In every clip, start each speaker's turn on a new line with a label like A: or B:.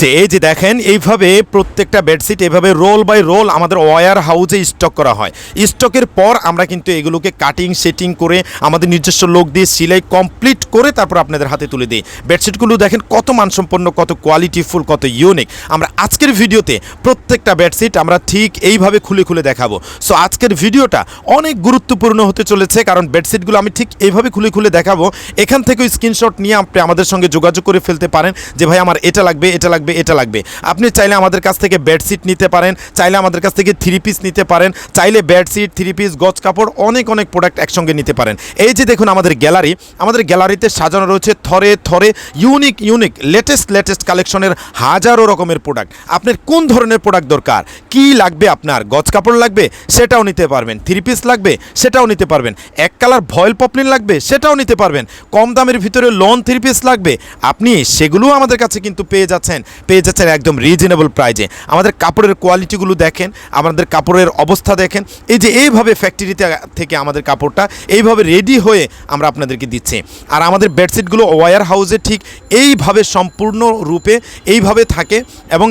A: যে, এই যে দেখেন, এইভাবে প্রত্যেকটা বেডশিট এইভাবে রোল বাই রোল আমাদের ওয়ার হাউসে স্টক করা হয়। স্টকের পর আমরা কিন্তু এগুলোকে কাটিং সেটিং করে আমাদের নিজস্ব লোক দিয়ে সিলাই কমপ্লিট করে তারপর আপনাদের হাতে তুলে দিই। বেডশিটগুলো দেখেন কত মানসম্পন্ন, কত কোয়ালিটিফুল কত ইউনিক আমরা আজকের ভিডিওতে প্রত্যেকটা বেডশিট আমরা ঠিক এইভাবে খুলে খুলে দেখাবো। সো আজকের ভিডিওটা অনেক গুরুত্বপূর্ণ হতে চলেছে কারণ বেডশিটগুলো আমি ঠিক এইভাবে খুলে খুলে দেখাবো। এখান থেকেও স্ক্রিনশট নিয়ে আপনি আমাদের সঙ্গে যোগাযোগ করে ফেলতে পারেন যে, ভাই, আমার এটা লাগবে, এটা লাগবে, এটা লাগবে। আপনি চাইলে আমাদের কাছ থেকে বেডশিট নিতে পারেন, চাইলে আমাদের কাছ থেকে থ্রি পিস নিতে পারেন, চাইলে বেডশিট থ্রি পিস গজ কাপড়, অনেক অনেক প্রোডাক্ট একসঙ্গে নিতে পারেন। এই যে দেখুন আমাদের গ্যালারি আমাদের গ্যালারিতে সাজানো রয়েছে থরে থরে ইউনিক ইউনিক লেটেস্ট লেটেস্ট কালেকশনের হাজারো রকমের প্রোডাক্ট আপনার কোন ধরনের প্রোডাক্ট দরকার? কি লাগবে আপনার? গজ কাপড় লাগবে? সেটাও নিতে পারবেন। থ্রি পিস লাগবে? সেটাও নিতে পারবেন। এক কালার ভয়েল পপলিন লাগবে? সেটাও নিতে পারবেন। কম দামের ভিতরে লন থ্রি পিস লাগবে? আপনি সেগুলোও আমাদের কাছে কিন্তু পেয়ে যাচ্ছেন। পেয়ে যাচ্ছেন একদম রিজনেবল প্রাইজে আমাদের কাপড়ের কোয়ালিটিগুলো দেখেন, আমাদের কাপড়ের অবস্থা দেখেন। এই যে এইভাবে ফ্যাক্টরিতে থেকে আমাদের কাপড়টা এইভাবে রেডি হয়ে আমরা আপনাদেরকে দিচ্ছি। আর আমাদের বেডশিটগুলো ওয়ার হাউসে ঠিক এইভাবে সম্পূর্ণ রূপে এইভাবে থাকে এবং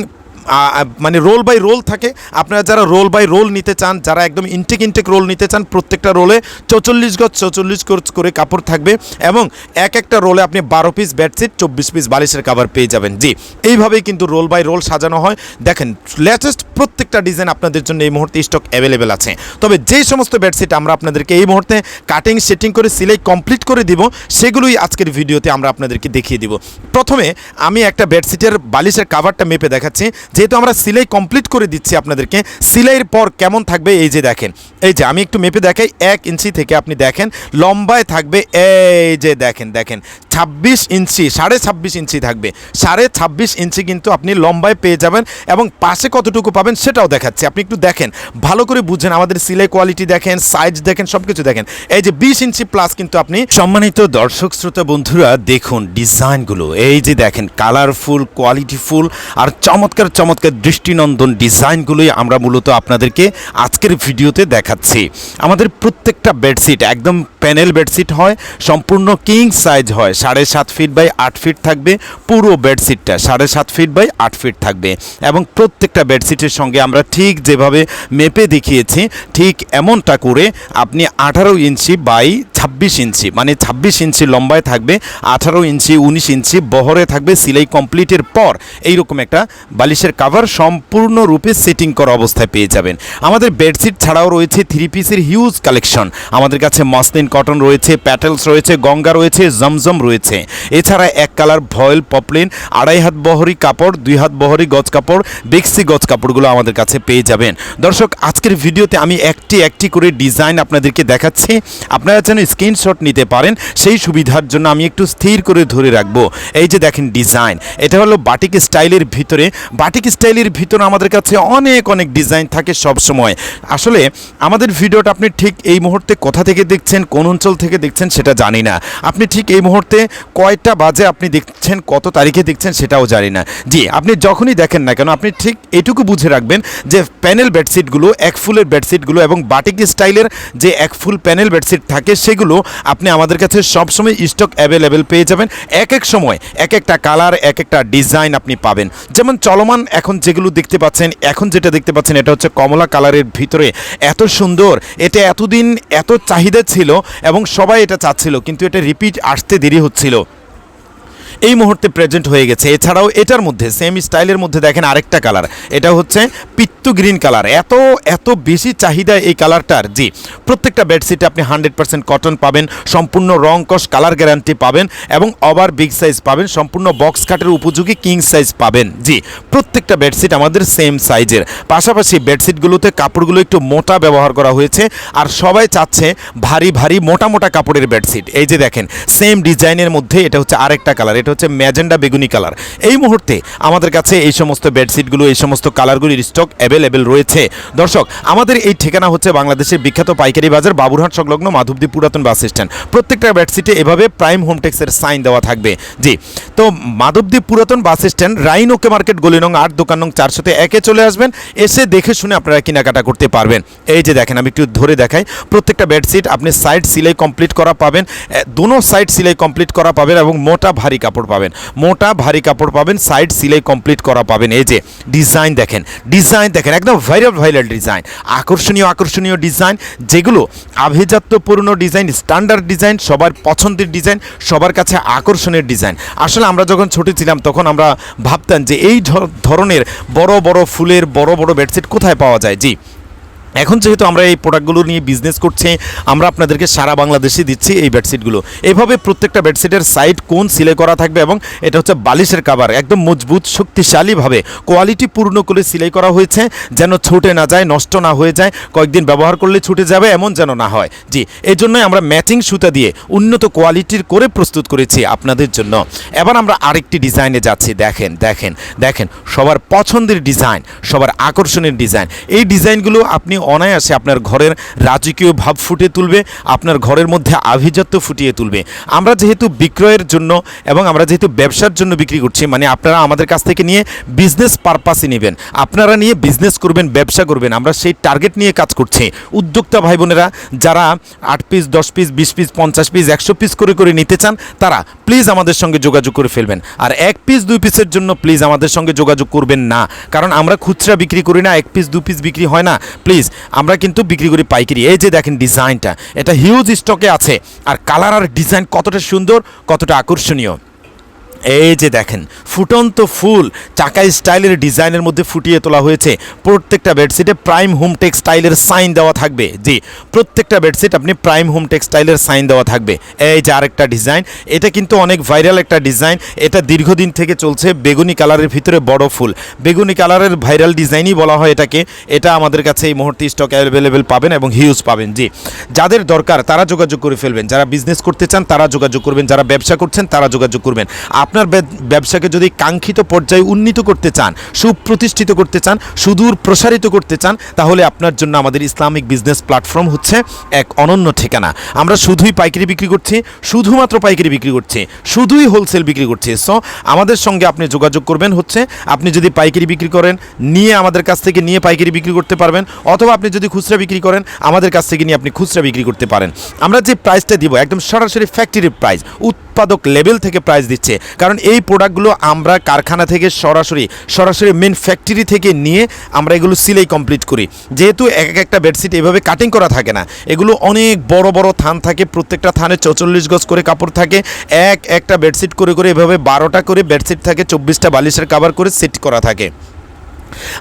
A: মানে রোল বাই রোল থাকে। আপনারা যারা রোল বাই রোল নিতে চান, যারা একদম ইনটেক ইনটেক রোল নিতে চান, প্রত্যেকটা রোলে চৌচল্লিশ গজ চৌচল্লিশ গজ করে কাপড় থাকবে এবং এক একটা রোলে আপনি বারো পিস বেডশিট চব্বিশ পিস বালিশের কাভার পেয়ে যাবেন। জি, এইভাবেই কিন্তু রোল বাই রোল সাজানো হয়। দেখেন লেটেস্ট প্রত্যেকটা ডিজাইন আপনাদের জন্য এই মুহূর্তে স্টক অ্যাভেলেবেল আছে। তবে যেই সমস্ত বেডশিট আমরা আপনাদেরকে এই মুহূর্তে কাটিং সেটিং করে, সিলাই কমপ্লিট করে দিব, সেগুলোই আজকের ভিডিওতে আমরা আপনাদেরকে দেখিয়ে দিব। প্রথমে আমি একটা বেডশিটের বালিশের কাভারটা মেপে দেখাচ্ছি। যেহেতু আমরা সিলাই কমপ্লিট করে দিচ্ছি আপনাদেরকে, সিলাইয়ের পর কেমন থাকবে এই যে দেখেন, এই যে আমি একটু মেপে দেখাই, এক ইঞ্চি থেকে আপনি দেখেন, লম্বায় থাকবে এই যে দেখেন দেখেন ছাব্বিশ ইঞ্চি, সাড়ে ছাব্বিশ ইঞ্চি থাকবে। সাড়ে ছাব্বিশ ইঞ্চি কিন্তু আপনি লম্বায় পেয়ে যাবেন এবং পাশে কতটুকু পাবেন সেটাও দেখাচ্ছি। আপনি একটু দেখেন, ভালো করে বুঝেন, আমাদের সিলাই কোয়ালিটি দেখেন সাইজ দেখেন সব কিছু দেখেন। এই যে বিশ ইঞ্চি প্লাস কিন্তু আপনি সম্মানিত দর্শক, শ্রোতা, বন্ধুরা, দেখুন ডিজাইনগুলো। এই যে দেখেন কালারফুল কোয়ালিটিফুল আর চমৎকার চমৎকার দৃষ্টিনন্দন ডিজাইনগুলোই আমরা মূলত আপনাদেরকে আজকের ভিডিওতে দেখাচ্ছি। আমাদের প্রত্যেকটা বেডশিট একদম প্যানেল বেডশিট হয়, সম্পূর্ণ কিং সাইজ হয়। সাড়ে সাত ফিট বাই আট ফিট থাকবে পুরো বেডশিটটা, সাড়ে সাত ফিট বাই আট ফিট থাকবে। এবং প্রত্যেকটা বেডশিটের সঙ্গে আমরা ঠিক যেভাবে মেপে দেখিয়েছি, ঠিক এমনটা করে আপনি আঠারো ইঞ্চি বাই ছাব্বিশ ইঞ্চি মানে ছাব্বিশ ইঞ্চি লম্বায় থাকবে, আঠারো ইঞ্চি, উনিশ ইঞ্চি বহরে থাকবে সিলাই কমপ্লিটের পর এইরকম একটা বালিশের কাভার সম্পূর্ণরূপে সেটিং করা অবস্থায় পেয়ে যাবেন। আমাদের বেডশিট ছাড়াও রয়েছে থ্রি পিসের হিউজ কালেকশন আমাদের কাছে মসলিন কটন রয়েছে প্যাটেলস রয়েছে, গঙ্গা রয়েছে, জমজম রয়েছে। এছাড়া এক কালার ভয়েল পপলিন আড়াই হাত বহরি কাপড়, দুই হাত বহরি গজ কাপড় বেক্সি গজ কাপড়গুলো আমাদের কাছে পেয়ে যাবেন। দর্শক, আজকের ভিডিওতে আমি একটি একটি করে ডিজাইন আপনাদেরকে দেখাচ্ছি। আপনারা যেন স্ক্রিনশট নিতে পারেন, সেই সুবিধার জন্য আমি একটু স্থির করে ধরে রাখব। এই যে দেখেন ডিজাইন, এটা হলো বাটিক স্টাইলের ভিতরে। বাটিক স্টাইলের ভিতরে আমাদের কাছে অনেক অনেক ডিজাইন থাকে সব সময় আসলে আমাদের ভিডিওটা আপনি ঠিক এই মুহূর্তে কোথা থেকে দেখছেন, কোন অঞ্চল থেকে দেখছেন সেটা জানি না। আপনি ঠিক এই মুহূর্তে কয়টা বাজে আপনি দেখছেন, কত তারিখে দেখছেন সেটাও জানি না। জি, আপনি যখনই দেখেন না কেন, আপনি ঠিক এটুকু বুঝে রাখবেন যে প্যানেল বেডশিটগুলো এক ফুলের বেডশিটগুলো এবং বাটিক স্টাইলের যে এক ফুল প্যানেল বেডশিট থাকে, সেগুলো আপনি আমাদের কাছে সবসময় স্টক অ্যাভেলেবেল পেয়ে যাবেন। এক এক সময়, এক একটা কালার, এক একটা ডিজাইন আপনি পাবেন। যেমন চলমান এখন যেগুলো দেখতে পাচ্ছেন, এখন যেটা দেখতে পাচ্ছেন এটা হচ্ছে কমলা কালারের ভিতরে। এত সুন্দর, এটা এতদিন এত চাহিদা ছিল এবং সবাই এটা চাচ্ছিল, কিন্তু এটা রিপিট আসতে দেরি হচ্ছিল। এই মুহূর্তে প্রেজেন্ট হয়ে গেছে। এছাড়াও এটার মধ্যে সেম স্টাইলের মধ্যে দেখেন আরেকটা কালার এটা হচ্ছে পিত্তু গ্রিন কালার এত এত বেশি চাহিদা এই কালারটার জি, প্রত্যেকটা বেডশিটে আপনি হান্ড্রেড পার্সেন্ট কটন পাবেন, সম্পূর্ণ রং কালার গ্যারান্টি পাবেন এবং ওভার বিগ সাইজ পাবেন, সম্পূর্ণ বক্স কাটের উপযোগী কিং সাইজ পাবেন। জি প্রত্যেকটা বেডশিট আমাদের সেম সাইজের পাশাপাশি বেডশিটগুলোতে কাপড়গুলো একটু মোটা ব্যবহার করা হয়েছে, আর সবাই চাচ্ছে ভারী ভারী, মোটা মোটা কাপড়ের বেডশিট। এই যে দেখেন সেম ডিজাইনের মধ্যে এটা হচ্ছে আরেকটা কালার এটা হচ্ছে ম্যাজেন্ডা বেগুনি কালার এই মুহূর্তে আমাদের কাছে এই সমস্ত বেডশিটগুলো, এই সমস্ত কালারগুলির স্টক অ্যাভেলেবেল রয়েছে। দর্শক, আমাদের এই ঠিকানা হচ্ছে বাংলাদেশের বিখ্যাত পাইকারি বাজার, বাবুরহাট সংলগ্ন মাধবদী পুরাতন বাস স্ট্যান্ড। প্রত্যেকটা বেডশিটে এভাবে প্রাইম হোমটেক্সের সাইন দেওয়া থাকবে। জি, তো মাধবদী পুরাতন বাস স্ট্যান্ড, রাইন ওকে মার্কেট, গলি আট দোকান নং চারশোতে একে চলে আসবেন। এসে দেখে শুনে আপনারা কেনাকাটা করতে পারবেন। এই যে দেখেন, আমি একটু ধরে দেখাই। প্রত্যেকটা বেডশিট আপনি সাইড সিলাই কমপ্লিট করা পাবেন। দোনো সাইড সিলাই কমপ্লিট করা পাবেন এবং মোটা ভারী কাপড় পাবেন। মোটা ভারী কাপড় পাবেন সাইড সিলাই কমপ্লিট করা পাবেন। এই যে ডিজাইন দেখেন ডিজাইন দেখেন, একদম ভাইরাল ভাইরাল ডিজাইন আকর্ষণীয় আকর্ষণীয় ডিজাইন যেগুলো আভিজাত্যপূর্ণ ডিজাইন স্ট্যান্ডার্ড ডিজাইন সবার পছন্দের ডিজাইন সবার কাছে আকর্ষণের ডিজাইন আসলে আমরা যখন ছোট ছিলাম, তখন আমরা ভাবতাম যে এই ধরনের বড় বড় ফুলের বড় বড় বেডশিট কোথায় পাওয়া যায়? জি। এখন যেহেতু আমরা এই প্রোডাক্টগুলো নিয়ে বিজনেস করছি, আমরা আপনাদেরকে সারা বাংলাদেশে দিচ্ছি এই বেডশিটগুলো এভাবে প্রত্যেকটা বেডশিটের সাইড কোন সিলাই করা থাকবে এবং এটা হচ্ছে বালিশের কাভার একদম মজবুত, শক্তিশালীভাবে কোয়ালিটি পূর্ণ করে সিলাই করা হয়েছে, যেন ছুটে না যায়, নষ্ট না হয়ে যায়, কয়েকদিন ব্যবহার করলে ছুটে যাবে, এমন যেন না হয়। জি এই জন্যই আমরা ম্যাচিং সুতা দিয়ে উন্নত কোয়ালিটির করে প্রস্তুত করেছি আপনাদের জন্য। এবার আমরা আরেকটি ডিজাইনে যাচ্ছি, দেখেন দেখেন দেখেন, সবার পছন্দের ডিজাইন সবার আকর্ষণের ডিজাইন এই ডিজাইনগুলো আপনি অনায়াসে আপনার ঘরের রাজকীয় ভাব ফুটে তুলবে, আপনার ঘরের মধ্যে আভিজাত্য ফুটিয়ে তুলবে। আমরা যেহেতু বিক্রয়ের জন্য এবং আমরা যেহেতু ব্যবসার জন্য বিক্রি করছি মানে আপনারা আমাদের কাছ থেকে নিয়ে বিজনেস পারপাসে নেবেন। আপনারা নিয়ে বিজনেস করবেন, ব্যবসা করবেন, আমরা সেই টার্গেট নিয়ে কাজ করছি। উদ্যোক্তা ভাই বোনেরা, যারা আট পিস দশ পিস বিশ পিস পঞ্চাশ পিস একশো পিস করে করে নিতে চান, তারা প্লিজ আমাদের সঙ্গে যোগাযোগ করে ফেলবেন। আর এক পিস দুই পিসের জন্য প্লিজ আমাদের সঙ্গে যোগাযোগ করবেন না। কারণ আমরা খুচরা বিক্রি করি না, এক পিস দু পিস বিক্রি হয় না। প্লিজ আমরা কিন্তু বিক্রি করি পাইকারি। এই যে দেখেন ডিজাইনটা, এটা হিউজ স্টকে আছে। আর কালার আর ডিজাইন কতটা সুন্দর, কতটা আকর্ষণীয়। এই যে দেখেন, ফুটন্ত ফুল চাকা স্টাইলের ডিজাইনের মধ্যে ফুটিয়ে তোলা হয়েছে। প্রত্যেকটা বেডশিটে প্রাইম হোম টেক্সটাইলের সাইন দেওয়া থাকবে। জি, প্রত্যেকটা বেডশিট আপনি প্রাইম হোম টেক্সটাইলের সাইন দেওয়া থাকবে। এই যে আরেকটা ডিজাইন, এটা কিন্তু অনেক ভাইরাল একটা ডিজাইন। এটা দীর্ঘদিন থেকে চলছে বেগুনি কালারের ভিতরে বড় ফুল। বেগুনি কালারের ভাইরাল ডিজাইনই বলা হয় এটাকে। এটা আমাদের কাছে এই মুহূর্তে স্টক অ্যাভেলেবেল পাবেন এবং হিউজ পাবেন। জি, যাদের দরকার তারা যোগাযোগ করে ফেলবেন। যারা বিজনেস করতে চান তারা যোগাযোগ করবেন। যারা ব্যবসা করছেন তারা যোগাযোগ করবেন। আপনার ব্যবসাকে যদি কাঙ্ক্ষিত পর্যায়ে উন্নীত করতে চান, সুপ্রতিষ্ঠিত করতে চান, সুদূর প্রসারিত করতে চান, তাহলে আপনার জন্য আমাদের ইসলামিক বিজনেস প্ল্যাটফর্ম হচ্ছে এক অনন্য ঠিকানা। আমরা শুধুই পাইকারি বিক্রি করছি, শুধুমাত্র পাইকারি বিক্রি করছি, শুধুই হোলসেল বিক্রি করছি। সো আমাদের সঙ্গে আপনি যোগাযোগ করবেন হচ্ছে, আপনি যদি পাইকারি বিক্রি করেন, নিয়ে আমাদের কাছ থেকে নিয়ে পাইকারি বিক্রি করতে পারবেন, অথবা আপনি যদি খুচরা বিক্রি করেন, আমাদের কাছ থেকে নিয়ে আপনি খুচরা বিক্রি করতে পারেন। আমরা যে প্রাইসটা দিব, একদম সরাসরি ফ্যাক্টরির প্রাইস উৎপাদক লেভেল থেকে প্রাইস দিচ্ছে। কারণ এই প্রোডাক্টগুলো আমরা কারখানা থেকে সরাসরি সরাসরি মেন ফ্যাক্টরি থেকে নিয়ে আমরা এগুলো সিলাই কমপ্লিট করি। যেহেতু এক এক একটা বেডশিট এভাবে কাটিং করা থাকে না, এগুলো অনেক বড় বড় থান থাকে, প্রত্যেকটা থানে চৌচল্লিশ গজ করে কাপড় থাকে, এক একটা বেডশিট করে করে এভাবে বারোটা করে বেডশিট থাকে, চব্বিশটা বালিশের কাভার করে সেট করা থাকে।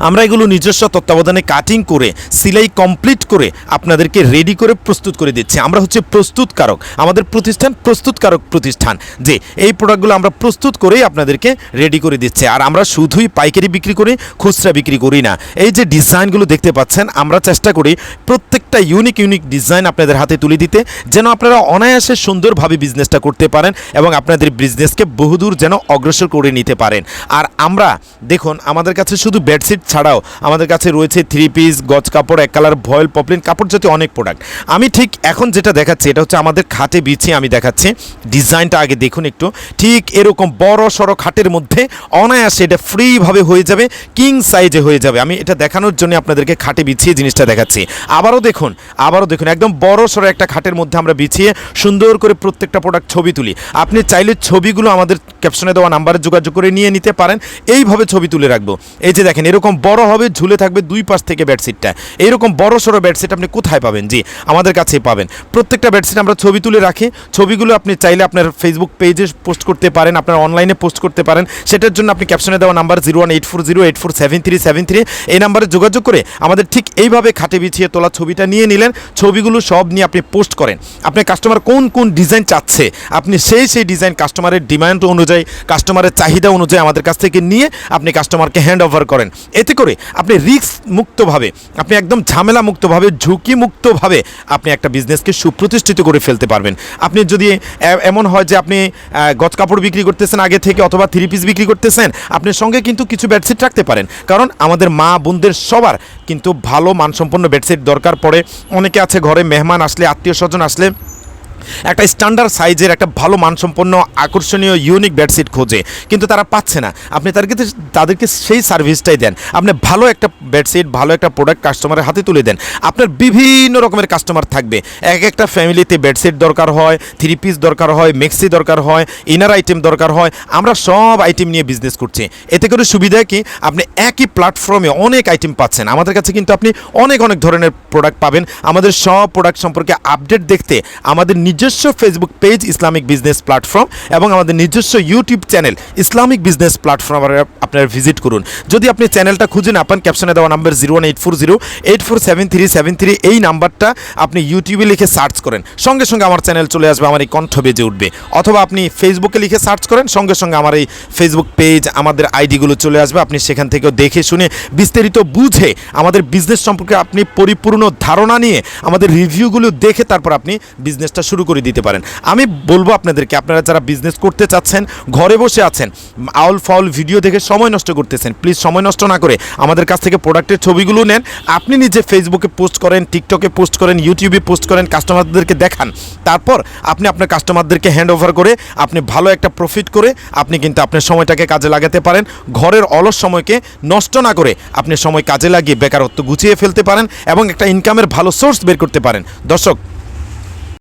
A: আমরা এগুলো নিজস্ব তত্ত্বাবধানে কাটিং করে, সিলাই কমপ্লিট করে আপনাদেরকে রেডি করে প্রস্তুত করে দিচ্ছি। আমরা হচ্ছে প্রস্তুতকারক। আমাদের প্রতিষ্ঠান প্রস্তুতকারক প্রতিষ্ঠান, যে এই প্রোডাক্টগুলো আমরা প্রস্তুত করেই আপনাদেরকে রেডি করে দিচ্ছি। আর আমরা শুধুই পাইকারি বিক্রি করি, খুচরা বিক্রি করি না। এই যে ডিজাইনগুলো দেখতে পাচ্ছেন, আমরা চেষ্টা করি প্রত্যেকটা ইউনিক ইউনিক ডিজাইন আপনাদের হাতে তুলে দিতে, যেন আপনারা অনায়াসে সুন্দরভাবে বিজনেসটা করতে পারেন এবং আপনাদের বিজনেসকে বহুদূর যেন অগ্রসর করে নিতে পারেন। আর আমরা, দেখুন, আমাদের কাছে শুধু বেডশিট ছাড়াও আমাদের কাছে রয়েছে থ্রি পিস গজ কাপড়, এক কালার ভয়েল পপলিন কাপড় জাতীয় অনেক প্রোডাক্ট আমি ঠিক এখন যেটা দেখাচ্ছি, এটা হচ্ছে আমাদের খাটে বিছিয়ে আমি দেখাচ্ছি। ডিজাইনটা আগে দেখুন একটু। ঠিক এরকম বড় সড়ো খাটের মধ্যে অনায়াসে এটা ফ্রিভাবে হয়ে যাবে কিং সাইজে হয়ে যাবে। আমি এটা দেখানোর জন্য আপনাদেরকে খাটে বিছিয়ে জিনিসটা দেখাচ্ছি। আবারও দেখুন আবারও দেখুন, একদম বড় সড়ো একটা খাটের মধ্যে আমরা বিছিয়ে সুন্দর করে প্রত্যেকটা প্রোডাক্ট ছবি তুলি। আপনি চাইলে ছবিগুলো আমাদের ক্যাপশনে দেওয়া নাম্বারে যোগাযোগ করে নিয়ে নিতে পারেন। এইভাবে ছবি তুলে রাখব। এই যে দেখেন এরকম বড় হবে, ঝুলে থাকবে দুই পাশ থেকে বেডশিটটা এইরকম বড় সড়ো বেডশিট আপনি কোথায় পাবেন? জি, আমাদের কাছেই পাবেন। প্রত্যেকটা বেডশিট আমরা ছবি তুলে রাখি। ছবিগুলো আপনি চাইলে আপনার ফেসবুক পেজে পোস্ট করতে পারেন, আপনার অনলাইনে পোস্ট করতে পারেন। সেটার জন্য আপনি ক্যাপশনে দেওয়া number zero one eight four zero eight four seven three seven three এই নাম্বারে যোগাযোগ করে আমাদের ঠিক এইভাবে খাটে বিছিয়ে তোলা ছবিটা নিয়ে নিলেন। ছবিগুলো সব নিয়ে আপনি পোস্ট করেন। আপনার কাস্টমার কোন কোন ডিজাইন চাচ্ছে, আপনি সেই সেই ডিজাইন কাস্টমারের ডিমান্ড অনুযায়ী কাস্টমারের চাহিদা অনুযায়ী আমাদের কাছ থেকে নিয়ে আপনি কাস্টমারকে হ্যান্ড ওভার করেন। এতে করে আপনি রিস্ক মুক্তভাবে, আপনি একদম ঝামেলা মুক্তভাবে, ঝুঁকি মুক্তভাবে আপনি একটা বিজনেসকে সুপ্রতিষ্ঠিত করে ফেলতে পারবেন। আপনি যদি এমন হয় যে আপনি গজ কাপড় বিক্রি করতেছেন আগে থেকে অথবা থ্রি পিস বিক্রি করতেছেন, আপনার সঙ্গে কিন্তু কিছু বেডশিট রাখতে পারেন। কারণ আমাদের মা বোনদের সবার কিন্তু ভালো মানসম্পন্ন বেডশিট দরকার পড়ে। অনেকে আছে ঘরে মেহমান আসলে, আত্মীয় স্বজন আসলে একটা স্ট্যান্ডার্ড সাইজের একটা ভালো মানসম্পন্ন, আকর্ষণীয় ইউনিক বেডশিট খোঁজে। কিন্তু তারা পাচ্ছে না। আপনি তাদেরকে তাদেরকে সেই সার্ভিসটাই দেন। আপনি ভালো একটা বেডশিট ভালো একটা প্রোডাক্ট কাস্টমারের হাতে তুলে দেন। আপনার বিভিন্ন রকমের কাস্টমার থাকবে। এক একটা ফ্যামিলিতে বেডশিট দরকার হয় থ্রি পিস দরকার হয় মেক্সি দরকার হয় ইনার আইটেম দরকার হয়। আমরা সব আইটেম নিয়ে বিজনেস করছি। এতে করে সুবিধা কি? আপনি একই প্ল্যাটফর্মে অনেক আইটেম পাচ্ছেন। আমাদের কাছে কিন্তু আপনি অনেক অনেক ধরনের প্রোডাক্ট পাবেন। আমাদের সব প্রোডাক্ট সম্পর্কে আপডেট দেখতে আমাদের নিজস্ব Facebook page Islamic business platform এবং আমাদের নিজস্ব YouTube channel Islamic business platform আপনারা ভিজিট করুন। যদি আপনি চ্যানেলটা খুঁজে না পান ক্যাপশনে দেওয়া number zero one eight four zero eight four seven three seven three এই নাম্বারটা আপনি ইউটিউবে লিখে সার্চ করেন। সঙ্গে সঙ্গে আমার চ্যানেল চলে আসবে, আমার এই কণ্ঠ বেজে উঠবে। অথবা আপনি ফেসবুকে লিখে সার্চ করেন, সঙ্গে সঙ্গে আমার এই ফেসবুক পেজ আমাদের আইডিগুলো চলে আসবে। আপনি সেখান থেকেও দেখে শুনে, বিস্তারিত বুঝে আমাদের বিজনেস সম্পর্কে আপনি পরিপূর্ণ ধারণা নিয়ে আমাদের রিভিউগুলো দেখে তারপর আপনি বিজনেসটা শুরু করে দিতে পারেন। আমি বলব আপনাদেরকে, আপনারা যারা বিজনেস করতে চাচ্ছেন, ঘরে বসে আছেন, আউল ফাউল ভিডিও দেখে সময় নষ্ট করতেছেন প্লিজ সময় নষ্ট না করে আমাদের কাছ থেকে প্রোডাক্টের ছবিগুলো নেন। আপনি নিজে ফেসবুকে পোস্ট করেন টিকটকে পোস্ট করেন ইউটিউবে পোস্ট করেন কাস্টমারদেরকে দেখান। তারপর আপনি আপনার কাস্টমারদেরকে হ্যান্ড ওভার করে আপনি ভালো একটা প্রফিট করে আপনি কিন্তু আপনার সময়টাকে কাজে লাগাতে পারেন। ঘরের অলস সময়কে নষ্ট না করে আপনি সময় কাজে লাগিয়ে বেকারত্ব গুছিয়ে ফেলতে পারেন এবং একটা ইনকামের ভালো সোর্স বের করতে পারেন। দর্শক